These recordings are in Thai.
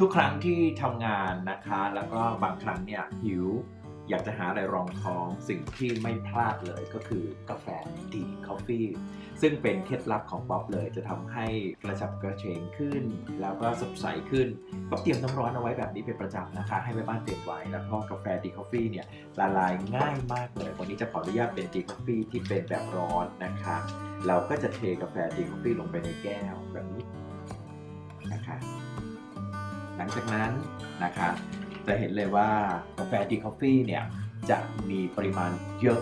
ทุกครั้งที่ทำงานนะคะ แล้วก็บางครั้งเนี่ยหิวอยากจะหาอะไรรองท้องสิ่งที่ไม่พลาดเลยก็คือกาแฟดีคอฟฟี่ซึ่งเป็นเคล็ดลับของบ๊อบเลยจะทำให้กระฉับกระเฉงขึ้น แล้วก็สดใสขึ้นบ๊อบเตรียมน้ำร้อนเอาไว้แบบนี้เป็นประจำนะคะ ให้แม่บ้านเตรียมไว้แล้วก็กาแฟดีคอฟฟี่เนี่ยละลายง่ายมากเลย วันนี้จะขออนุญาตเป็นดีคอฟฟี่ที่เป็นแบบร้อนนะคะ เราก็จะเทกาแฟดีคอฟฟี่ลงไปในแก้วแบบนี้ ลังจากนั้นนะคะจะเห็นเลยว่ากาแฟดีคอฟฟี่เนี่ยจะมีปริมาณเยอะ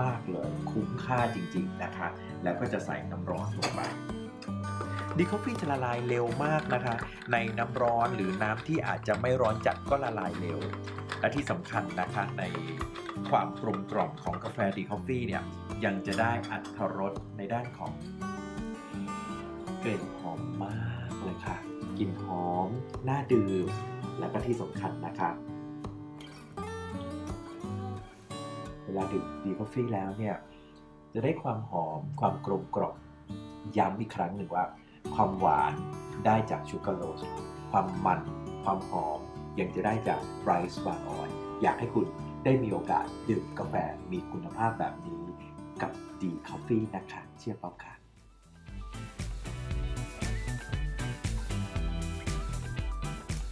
มาก ๆ เลย คุ้มค่าจริง ๆ นะคะ แล้วก็จะใส่น้ำร้อนลงไปดีคอฟฟี่จะละลายเร็วมากนะคะ ในน้ำร้อนหรือน้ำที่อาจจะไม่ร้อนจัดก็ละลายเร็ว และที่สำคัญนะคะในความกลมกล่อมของกาแฟดีคอฟฟี่เนี่ยยังจะได้อัตรสในด้านของกลิ่นหอมมากเลยค่ะ กลิ่นหอม น่าดื่ม และก็ที่สำคัญนะคะเวลาดื่มดีคอฟฟี่แล้วเนี่ย จะได้ความหอม ความกลมกล่อมย้ำอีกครั้งหนึ่งว่า ความหวานได้จากชูการ์โรสความมัน ความหอม ยังจะได้จากไรซ์บานออยอยากให้คุณได้มีโอกาสดื่มกาแฟมีคุณภาพแบบนี้กับดีคอฟฟี่นะคะ เชื่อป๊อปค่ะ